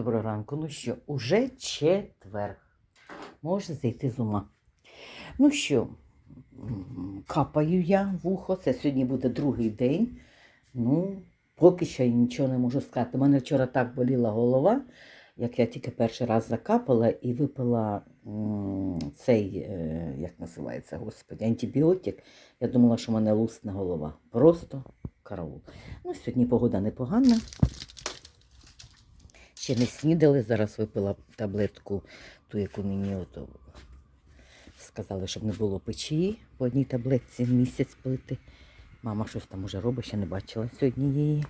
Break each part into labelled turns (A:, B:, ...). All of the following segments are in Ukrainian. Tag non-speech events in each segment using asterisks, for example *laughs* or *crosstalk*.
A: доброго ранку. Ну що, уже четвер. Може зайти з ума. Ну що, капаю я в ухо. Це сьогодні буде другий день. Ну, поки що я нічого не можу сказати. У мене вчора так боліла голова, як я тільки перший раз закапала і випила цей, е, як називається, господи, антибіотик. Я думала, що в мене лусна голова. Просто караул. Ну, сьогодні погода непогана. Ще не снідали, зараз випила таблетку, ту, яку мені ото сказали, щоб не було печі по одній таблетці місяць пити. Мама щось там уже робить, ще не бачила сьогодні її.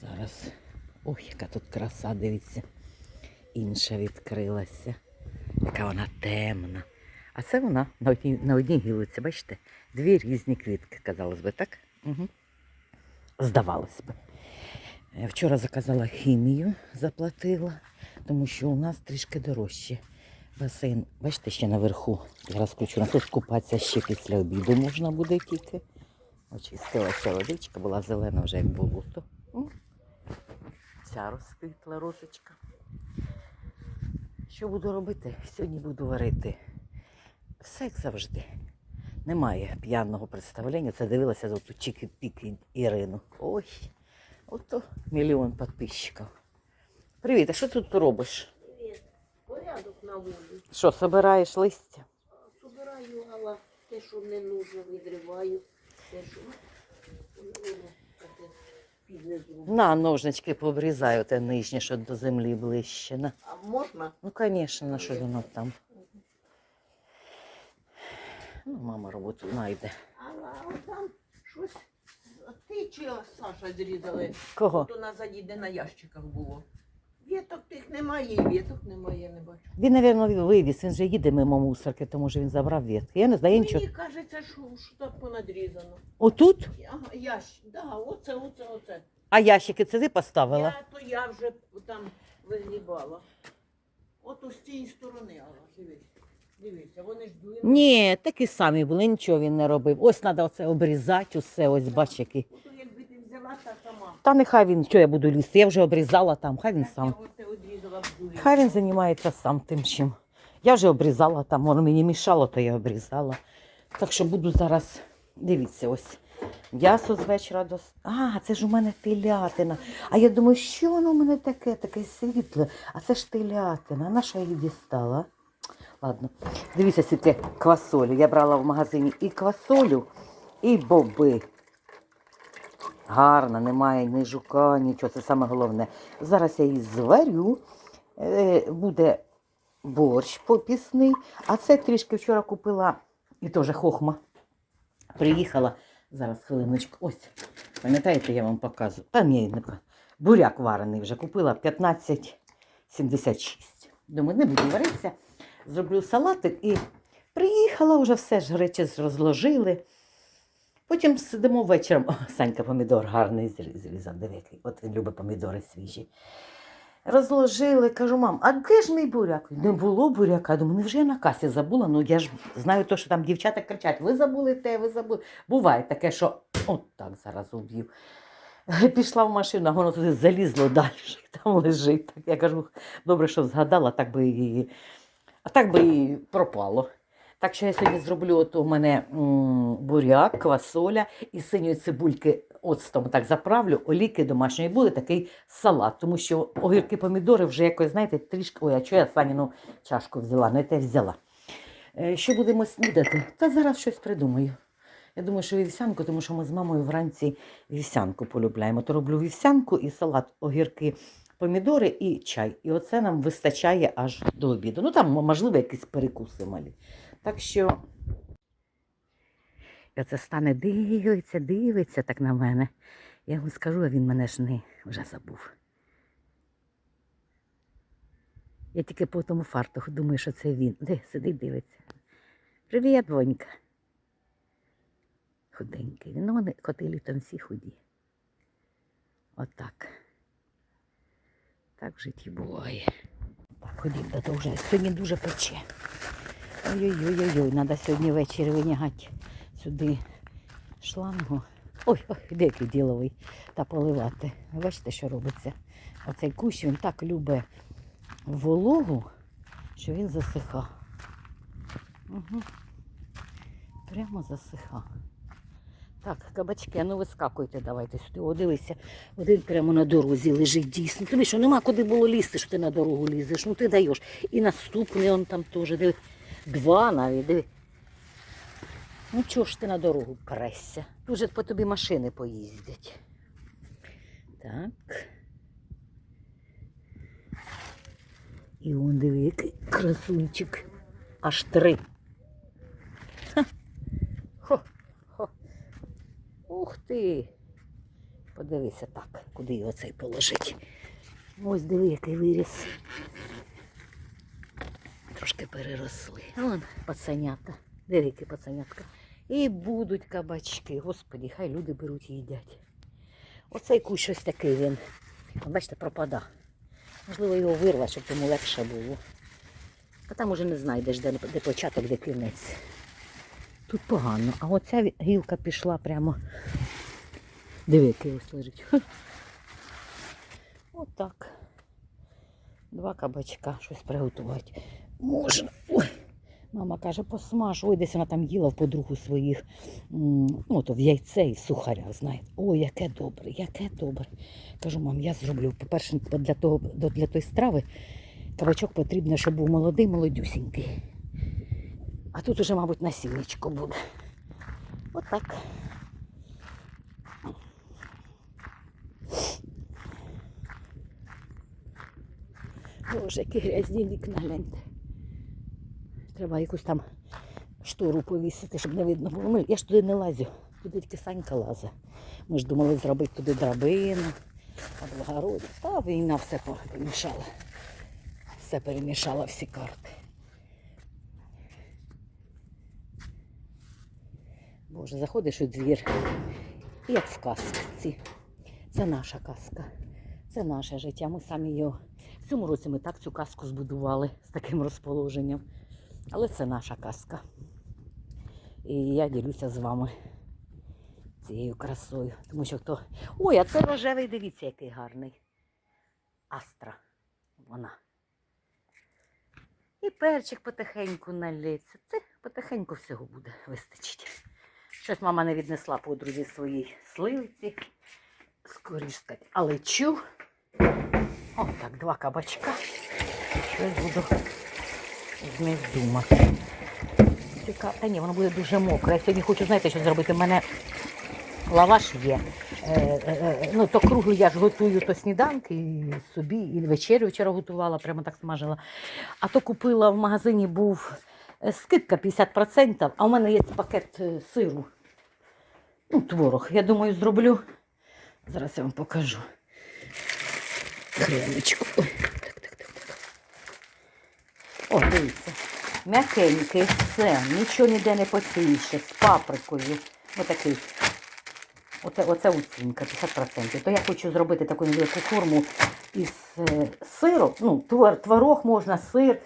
A: Зараз. Ой, яка тут краса, дивіться. Інша відкрилася. Яка вона темна. А це вона на одній, на одній гілиці, бачите? Дві різні квітки, казалось би, так? Угу. Здавалось би. Е, Вчора заказала хімію, заплатила, тому що у нас трішки дорожче. Басейн, бачите, ще наверху. Я розкручу. На тут купатися ще після обіду можна буде тільки. Очистилася водичка, була зелена вже як болото. Ця розквітла розочка. Що буду робити? Сьогодні буду варити. Все як завжди. Немає п'яного представлення. Це дивилася за ту чики-піки Ірину. Ой. Ото мільйон підписчиків. Привіт, а що ти тут робиш?
B: Привіт. Порядок на волі.
A: Що, собираєш листя?
B: Собираю, але те, що не нужно, відриваю. Те, що.
A: На ножнички пообрізаю те нижнє, що до землі ближче. На.
B: А можна?
A: Ну, звісно, на що воно там. Ну, мама роботу знайде.
B: От там щось. А Саша зрізали?
A: Кого?
B: То назаді, де на ящиках було. Віток тих немає, і віток немає, я не бачу.
A: Він, мабуть, вивіз, він же їде мимо мусорки, тому що він забрав ветки. Я не знаю, я нічого.
B: Мені кажеться, що, що так понадрізано.
A: Отут?
B: Ага, ящик, да, оце, оце, оце.
A: А ящики це ти поставила?
B: Я, то я вже там вигрібала. От з цієї сторони, Алла, дивись. Дивися, вони ж дують.
A: Ні, такі самі були, нічого він не робив. Ось треба оце обрізати, усе, ось бач який.
B: Ото якби ти взяла та сама.
A: Та нехай він, що я буду лізти, я вже обрізала там, хай він
B: Так
A: сам.
B: Одрізала.
A: Хай він займається сам тим чим. Я вже обрізала там, воно мені мішало, то я обрізала. Так що буду зараз, дивіться, ось м'ясо з вечора до. А, це ж у мене телятина. А я думаю, що воно у мене таке, таке світле. А це ж телятина. На що я її дістала? Ладно, дивіться, скільки квасолю. Я брала в магазині і квасолю, і боби. Гарна, немає ні жука, нічого, це саме головне. Зараз я її зварю, е, буде борщ попісний, а це трішки вчора купила і теж хохма. Приїхала, зараз хвилиночку, ось, пам'ятаєте, я вам показую. Та ні, не буряк варений вже купила 15,76. Думаю, не буду варитися, зроблю салатик і приїхала, вже все ж речі розложили. Потім сидимо вечором. О, Санька помідор гарний зрізав. Дивіться, от він любить помідори свіжі. Розложили, кажу, мам, а де ж мій буряк? Не було буряка. Думаю, невже я на касі забула? Ну я ж знаю то, що там дівчата кричать: ви забули те, ви забули. Буває таке, що от так зараз уб'ю. Пішла в машину, а воно туди залізло далі, *laughs* там лежить. Так я кажу, добре, що згадала, так би і, а так би і пропало. Так що я сьогодні зроблю, от у мене буряк, квасоля і синьої цибульки оцтом так заправлю, оліки домашньої буде такий салат, тому що огірки помідори вже якось, знаєте, трішки. Ой, а чого я Саніну чашку взяла? Не те взяла. Е, Що будемо снідати? Та зараз щось придумаю. Я думаю, що вівсянку, тому що ми з мамою вранці вівсянку полюбляємо. То роблю вівсянку і салат, огірки, помідори і чай. І оце нам вистачає аж до обіду. Ну там, можливо, якісь перекуси малі. Так що. І оце стане дивиться, дивиться так на мене. Я йому скажу, а він мене ж не вже забув. Я тільки по тому фартуху думаю, що це він. Де сидить, дивиться. Привіт, Вонька. Худенький. Ну, вони коти літом всі худі. Отак. Так в житті буває. Так, то вже сьогодні дуже пече. Ой-ой-ой-ой, треба сьогодні ввечері винягати сюди шлангу. Ой, ой, де діловий, та поливати. Бачите, що робиться? Оцей кущ він так любить вологу, що він засиха. Угу. Прямо засиха. Так, кабачки, ну вискакуйте, давайте сюди. О, дивися, один прямо на дорозі лежить дійсно. Тобі що, нема куди було лізти, що ти на дорогу лізеш. Ну ти даєш. І наступний он там теж. Диви. Два навіть, диви. Ну чого ж ти на дорогу пресся? Тут же по тобі машини поїздять. Так. І он диви, який красунчик. Аж три. Ух ти. Подивися так, куди його цей положить. Ось диви, який виріс. Трошки переросли. Вон пацанята. Які пацанятка. І будуть кабачки. Господі, хай люди беруть і їдять. Оцей кущ щось такий він. Бачите, пропада. Можливо, його вирвати, щоб йому легше було. А там уже не знайдеш, де, де початок, де кінець. Тут погано. А оця гілка пішла прямо. Який ось лежить. Отак. Два кабачка, щось приготувати. Можна. Ой. Мама каже, посмаж. Ой, десь вона там їла в подругу своїх. Ну, то в яйце і в сухарях, знаєте. Ой, яке добре, яке добре. Кажу, мам, я зроблю. По-перше, для, того, для тої страви кабачок потрібно, щоб був молодий, молодюсінький. А тут уже, мабуть, насінничко буде. Отак. Боже, які грязні вікна, гляньте. Треба якусь там штору повісити, щоб не видно було. Я ж туди не лазю, туди тільки Санька лазить. Ми ж думали зробити туди драбину, облагородити. Та війна все перемішала. Все перемішала всі карти. Боже, заходиш у двір, як в казці. Це наша казка. Це наше життя. Ми самі його. В цьому році ми так цю казку збудували з таким розположенням. Але це наша казка. І я ділюся з вами цією красою. Тому що хто. Ой, а це рожевий, дивіться, який гарний. Астра. Вона. І перчик потихеньку налється. Це потихеньку всього буде вистачить. Щось мама не віднесла подрузі своїй сливці. Скоріш сказати. Але чу. О, так, два кабачка. Щось буду з них думати. Цікаво. Та ні, воно буде дуже мокре. Я сьогодні хочу, знаєте, що зробити. У мене лаваш є. Е, е, е, ну, то круглий я ж готую то сніданки і собі, і вечерю вчора готувала, прямо так смажила. А то купила в магазині був е, скидка 50%, а у мене є пакет е, сиру. Ну, творог. Я думаю, зроблю. Зараз я вам покажу. Кремочку. Ой, так, так, так, так. О, дивіться. М'якенький, все, нічого ніде не потіше, з паприкою. Отакий. Оце, оце оцінка, 50%. То я хочу зробити таку невелику форму із е, сиру. Ну, твор- творог можна, сир.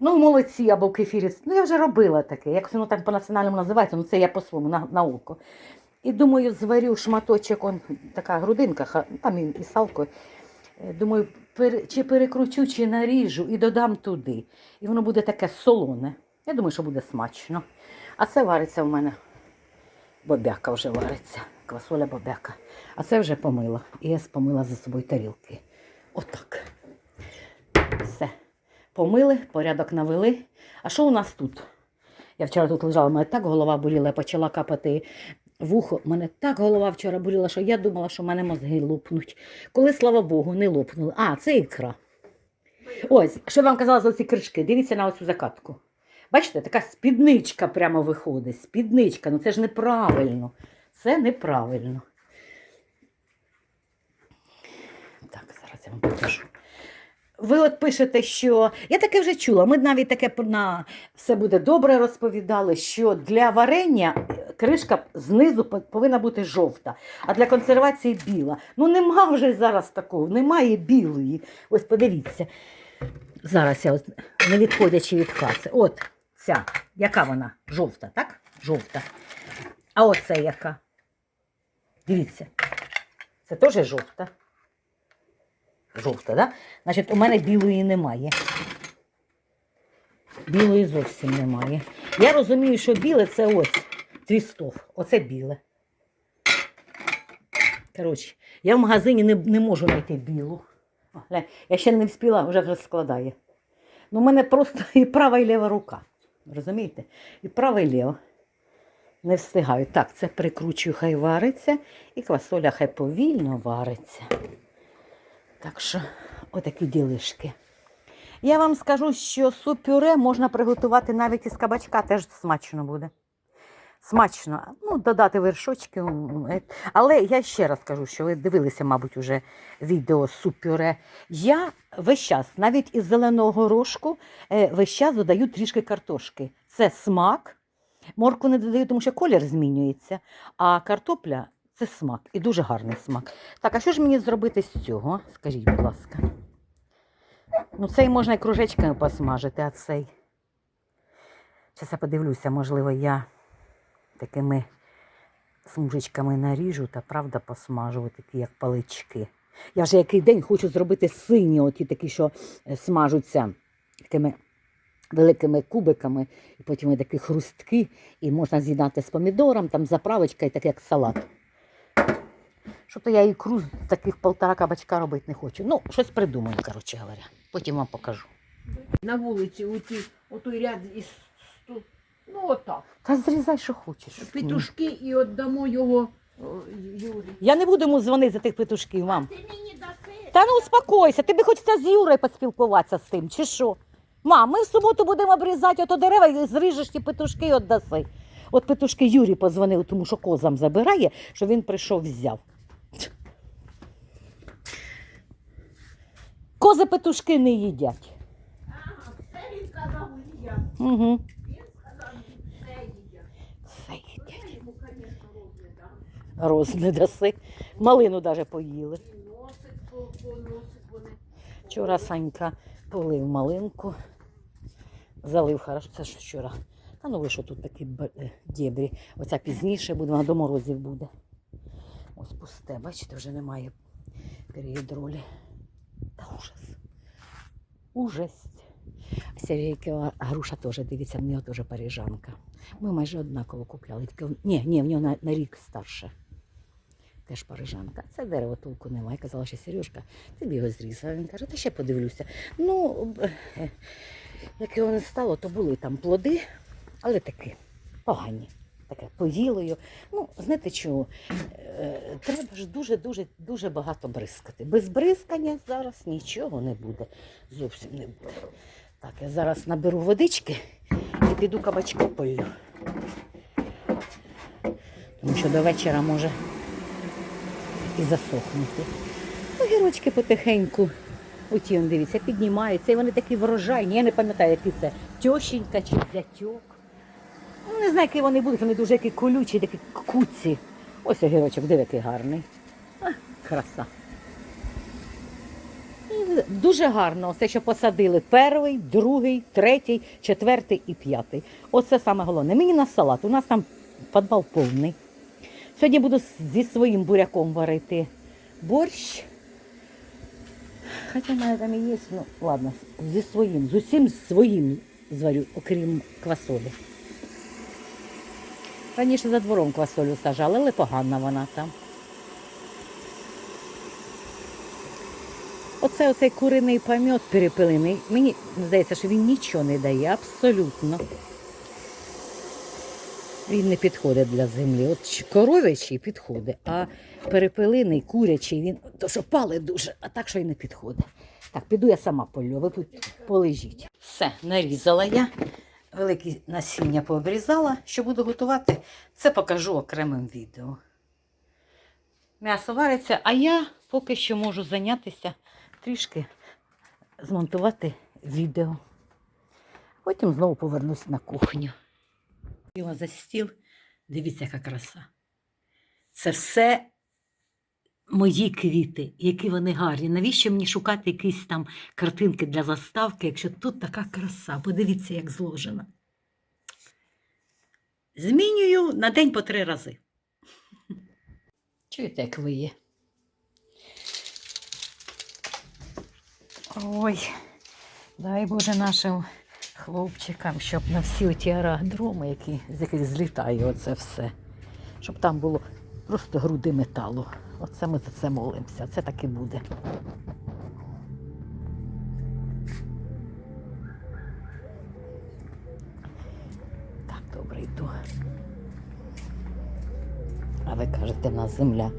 A: Ну, молодці або кефірі. Ну, я вже робила таке. Якось воно так по-національному називається, ну це я по-своєму на, на око. І думаю, зварю шматочок, он, така грудинка, там і, салко. Е, Думаю, чи перекручу, чи наріжу і додам туди. І воно буде таке солоне. Я думаю, що буде смачно. А це вариться в мене. Бобяка вже вариться. Квасоля бобяка. А це вже помила. І я помила за собою тарілки. Отак. Все. Помили, порядок навели. А що у нас тут? Я вчора тут лежала, мене так голова боліла, я почала капати вухо. Мене так голова вчора боліла, що я думала, що в мене мозги лопнуть. Коли, слава Богу, не лопнули. А, це ікра. Ось, що я вам казала за ці кришки. Дивіться на оцю закатку. Бачите, така спідничка прямо виходить. Спідничка. Ну це ж неправильно. Це неправильно. Так, зараз я вам покажу. Ви от пишете, що я таке вже чула. Ми навіть таке на все буде добре розповідали, що для варення е, кришка знизу повинна бути жовта, а для консервації біла. Ну нема вже зараз такого, немає білої. Ось подивіться. Зараз я от, не відходячи від каси. От ця, яка вона? Жовта, так? Жовта. А оце яка? Дивіться. Це теж жовта. Жовта, да? Значить, у мене білої немає. Білої зовсім немає. Я розумію, що біле це ось твістов. Оце біле. Коротше, я в магазині не, не можу знайти білу. О, Я ще не вспіла, вже розкладає. Ну, у мене просто і права, і ліва рука. Розумієте? І права, і ліва. Не встигаю. Так, це прикручую, хай вариться, і квасоля хай повільно вариться. Так що, отакі ділишки. Я вам скажу, що суп-пюре можна приготувати навіть із кабачка, теж смачно буде. Смачно. Ну, додати вершочки. е. Але я ще раз кажу, що ви дивилися, мабуть, уже відео суп-пюре. Я весь час, навіть із зеленого горошку, е, весь час додаю трішки картошки. Це смак. Морку не додаю, тому що колір змінюється. А картопля це смак і дуже гарний смак. Так, а що ж мені зробити з цього? Скажіть, будь ласка. Ну, цей можна і кружечками посмажити, а цей. Зараз я подивлюся, можливо, я такими смужечками наріжу та правда посмажу, такі як палички. Я вже який день хочу зробити сині, оті такі, що е, смажуться такими великими кубиками, і потім такі хрустки, і можна з'їдати з помідором, там заправочка і так як салат. Що то я ікру з таких полтора кабачка робити не хочу. Ну, щось придумаю, коротше говоря. Потім вам покажу.
B: На вулиці оті, отой ряд із сту... Ну отак.
A: Та зрізай, що хочеш.
B: Петушки і віддамо його о, Юрі.
A: Я не буду йому дзвонити за тих петушків, мам.
B: Ти мені даси.
A: Та ну успокойся, тобі хочеться з Юрою поспілкуватися з тим, чи що? Мам, ми в суботу будемо обрізати ото дерева і зріжеш ті петушки і віддаси. От петушки Юрій позвонив, тому що козам забирає, що він прийшов взяв. Кози петушки не їдять. Угу. Все їдять.
B: Розглядав.
A: Роз не даси. Малину навіть поїли. Вчора Санька полив малинку, залив хорошо. Це ж вчора. Та ну ви що тут такі е, дєбрі. Оця пізніше буде, вона до морозів буде. Ось пусте, бачите, вже немає періодролі. Та ужас. Ужас. Сергійкова груша теж, дивіться, в нього теж парижанка. Ми майже однаково купляли. Ні, ні, в нього на, на рік старше. Теж парижанка. Це дерево толку немає. Казала, що Сережка, ти б його зрізав. Він каже, та ще подивлюся. Ну, е, як його не стало, то були там плоди, але такі погані. Таке поїлою. Ну, знаєте чого? Е, Треба ж дуже-дуже дуже багато бризкати. Без бризкання зараз нічого не буде. Зовсім не буде. Так, я зараз наберу водички і піду кабачки полю. Тому що до вечора може і засохнути. Огірочки потихеньку. Оті, дивіться, піднімаються, і вони такі врожайні. Я не пам'ятаю, які це тьощенька чи зятьок. Ну, не знаю, які вони будуть, вони дуже які колючі, такі куці. Ось огірочок, диви, який гарний. А, краса. Дуже гарно, все, що посадили. Перший, другий, третій, четвертий і п'ятий. Оце саме головне. Мені на салат. У нас там підвал повний. Сьогодні буду зі своїм буряком варити борщ. Хоча в мене там і є, ну ладно, зі своїм, з усім своїм зварю, окрім квасолі. Раніше за двором квасолю сажали, але погана вона там. Оце оцей куриний пам'ят перепилений. Мені здається, що він нічого не дає, абсолютно. Він не підходить для землі. От коров'ячий підходить, а перепелиний, курячий, він то що палить дуже, а так що й не підходить. Так, піду я сама полю, ви полежіть. Все, нарізала я. Великі насіння пообрізала. Що буду готувати, це покажу окремим відео. М'ясо вариться, а я поки що можу зайнятися трішки змонтувати відео. Потім знову повернусь на кухню. Його за стіл. Дивіться, яка краса. Це все мої квіти, які вони гарні. Навіщо мені шукати якісь там картинки для заставки, якщо тут така краса? Подивіться, як зложена. Змінюю на день по три рази. Чуєте, як виє? Ой, дай Боже нашим хлопчикам, щоб на всі ті аеродроми, які, з яких злітає оце все, щоб там було просто груди металу. Оце ми за це молимося, це так і буде. Так, добре йду. А ви кажете, в нас земля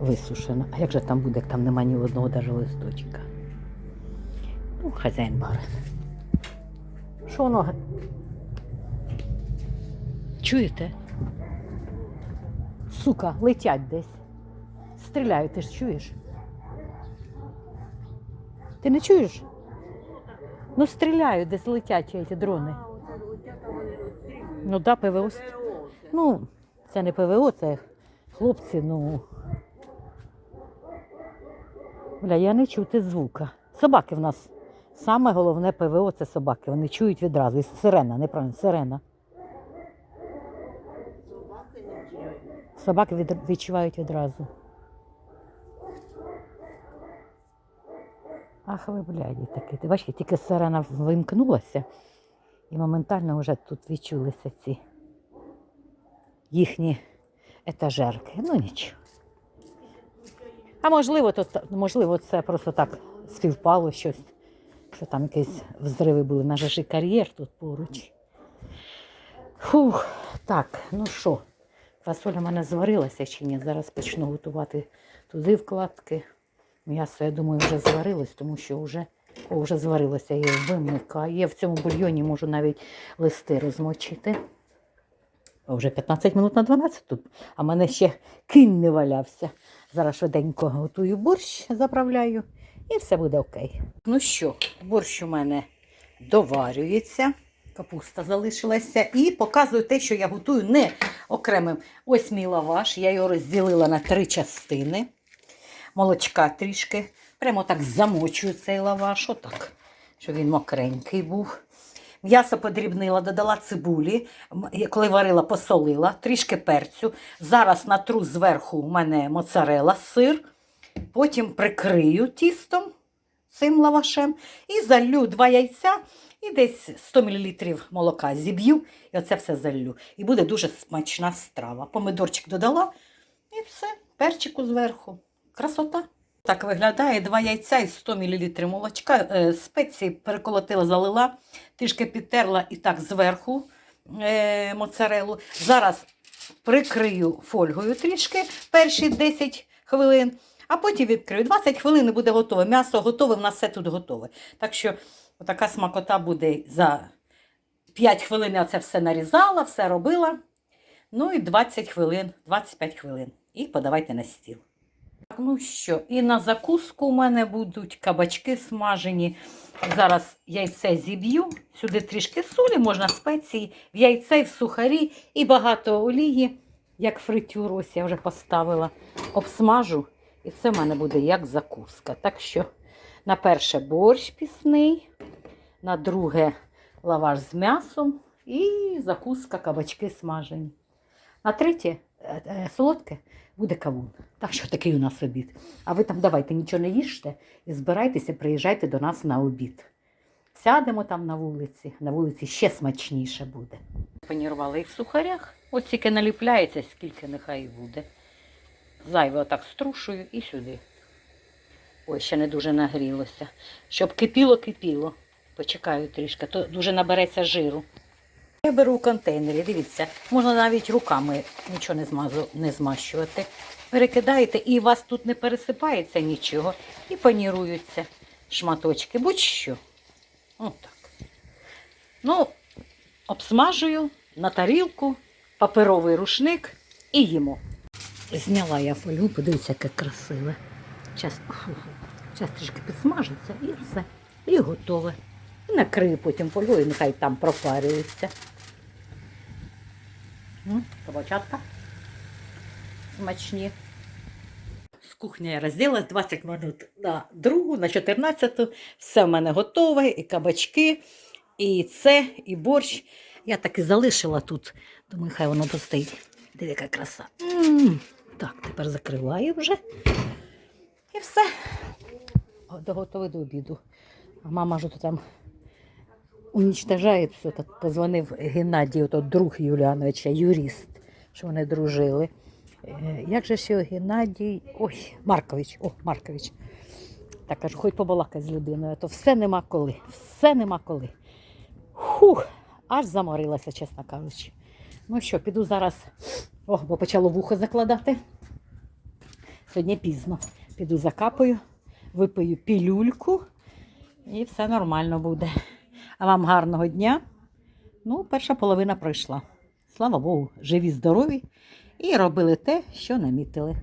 A: висушена. А як же там буде, як там нема ні одного даже листочка? Ну, хазяїн барин. Що воно? Чуєте? Сука, летять десь. Стріляють, ти ж чуєш? Ти не чуєш? Ну стріляють, десь летять ці дрони. Ну да, ПВО. Ну, це не ПВО, це хлопці, ну. Бля, я не чути звука. Собаки в нас. Саме головне ПВО це собаки. Вони чують відразу. І сирена, неправильно, сирена.
B: Собаки
A: відчувають відразу. Ах ви, бляді, такі. Ти бачиш, тільки сирена вимкнулася, і моментально вже тут відчулися ці їхні етажерки. Ну нічого. А можливо, то, можливо, це просто так співпало щось, що там якісь взриви були. На же ж і кар'єр тут поруч. Фух, так, ну що, Фасоля в мене зварилася чи ні. Зараз почну готувати туди вкладки. М'ясо, я думаю, вже зварилось, тому що вже, о, вже зварилося, я вимикаю. Я в цьому бульйоні можу навіть листи розмочити. Вже 15 минут на 12 тут, а в мене ще кінь не валявся. Зараз швиденько готую борщ, заправляю, і все буде окей. Ну що, борщ у мене доварюється. Капуста залишилася і показую те, що я готую не окремим. Ось мій лаваш. Я його розділила на три частини. Молочка трішки. Прямо так замочую цей лаваш, отак, щоб він мокренький був. М'ясо подрібнила, додала цибулі, коли варила, посолила, трішки перцю. Зараз натру зверху у мене моцарела, сир. Потім прикрию тістом цим лавашем і залью два яйця і десь 100 мл молока зіб'ю, і оце все залью. І буде дуже смачна страва. Помидорчик додала і все, перчику зверху. Красота. Так виглядає два яйця і 100 мл молочка. Е, Спеції переколотила, залила, трішки підтерла і так зверху е, моцарелу. Зараз прикрию фольгою трішки перші 10 хвилин, а потім відкрию. 20 хвилин буде готове. М'ясо готове, в нас все тут готове. Так що така смакота буде за 5 хвилин я це все нарізала, все робила. Ну і 20 хвилин, 25 хвилин. І подавайте на стіл. Ну що, і на закуску у мене будуть кабачки смажені. Зараз яйце зіб'ю, сюди трішки солі, можна спеції, в яйце, в сухарі і багато олії, як фритюр, ось я вже поставила, обсмажу. І це в мене буде як закуска. Так що на перше борщ пісний, на друге лаваш з м'ясом і закуска кабачки смажені. На третє е, е, солодке буде кавун. Так що такий у нас обід. А ви там давайте нічого не їжте і збирайтеся, приїжджайте до нас на обід. Сядемо там на вулиці, на вулиці ще смачніше буде. Панірували їх в сухарях. От тільки наліпляється, скільки нехай і буде. Зайве отак струшую і сюди. Ой, ще не дуже нагрілося. Щоб кипіло-кипіло. Почекаю трішки, то дуже набереться жиру. Я беру контейнері, дивіться, можна навіть руками нічого не, змазу, не змащувати. Перекидаєте і у вас тут не пересипається нічого. І паніруються шматочки, будь-що. Отак. Ну, обсмажую на тарілку, паперовий рушник і їмо. Зняла я фольгу, подивіться, яке красиве. Час трішки підсмажиться і все. І готове. І накрию потім фольгою, нехай там пропарюється. Кабачатка. Смачні. З кухні я розділилась 20 минут на другу, на 14. Все в мене готове, і кабачки, і це, і борщ. Я так і залишила тут. Думаю, хай воно постоїть. Диви, яка краса. М, Так, тепер закриваю вже. І все. О, Доготовий до обіду. А мама ж то там уничтожає все. Так позвонив Геннадій, ото друг Юліановича, юрист, що вони дружили. Е, Як же його Геннадій? Ой, Маркович, о, Маркович. Так кажу, хоч побалакай з людиною, то все нема коли. Все нема коли. Хух, аж заморилася, чесно кажучи. Ну що, піду зараз, о, бо почало вухо закладати. Сьогодні пізно. Піду закапаю, випию пілюльку і все нормально буде. А вам гарного дня. Ну, перша половина пройшла. Слава Богу, живі, здорові і робили те, що намітили.